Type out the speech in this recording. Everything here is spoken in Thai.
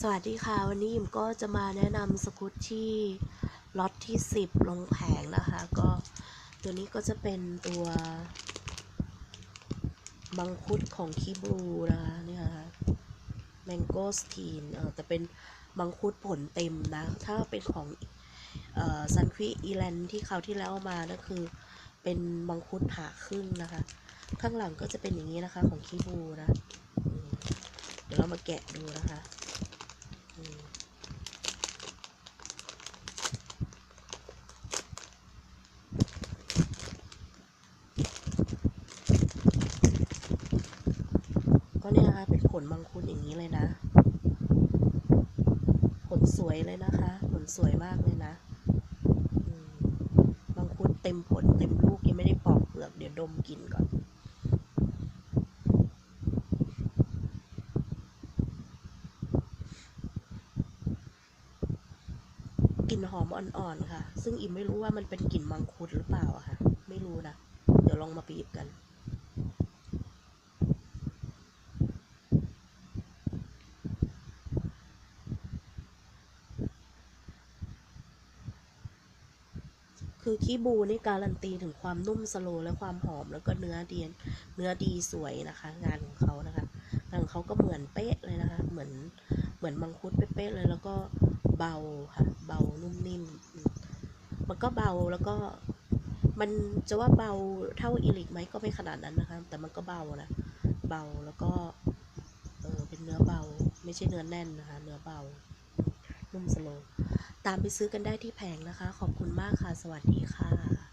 สวัสดีค่ะ วันนี้ยิมก็จะมาแนะนำสกูตที่ล็อตที่ 10 ลงแผงนะคะ ก็ตัวนี้ก็จะเป็นตัวมังคุดของคีบลูนะคะเนี่ยค่ะแมงโกสทีนเออแต่เป็นมังคุดผลเต็มนะ ถ้าเป็นของเอ่อซันควีอีแลนที่เขาที่แล้วเอามานะคือเป็นมังคุดผ่าครึ่งนะคะ ข้างหลังก็จะเป็นอย่างนี้นะคะของคีบูนะเดี๋ยวเรามาแกะดูนะคะ อืมก็เนี่ยนะคะเป็นผ ลมังคุดอย่างนี้เลยนะ ผลสวยเลยนะคะ ผลสวยมากเลยนะมังคุดเต็มผลเต็มลูกยังไม่ได้ปอกเปลือกเดี๋ยวดมกลินก่อน กลิ่นหอมอ่อนๆค่ะ ซึ่งอิมไม่รู้ว่ามันเป็นกลิ่นมังคุดหรือเปล่าอะค่ะ ไม่รู้นะ เดี๋ยวลองมาบีบกัน คือคีบูนี่การันตีถึงความนุ่มสโลและความหอมแล้วก็เนื้อดีเนื้อดีสวยนะคะ งานของเขานะคะงานของเขาก็เหมือนเป๊ะเลยนะคะ เหมือนเหมือนมังคุดเป๊ะเลยแล้วก็เบาค่ะ เบานุ่มนิ่มมมันก็เบาแล้วก็มันจะว่าเบาเท่าอีลิกไหมก็ไม่ขนาดนั้นนะคะ แต่มันก็เบานะเบาแล้วก็เออเป็นเนื้อเบา ไม่ใช่เนื้อแน่นนะคะ เนื้อเบา นุ่มสโลตามไปซื้อกันได้ที่แผงนะคะ ขอบคุณมากค่ะ สวัสดีค่ะ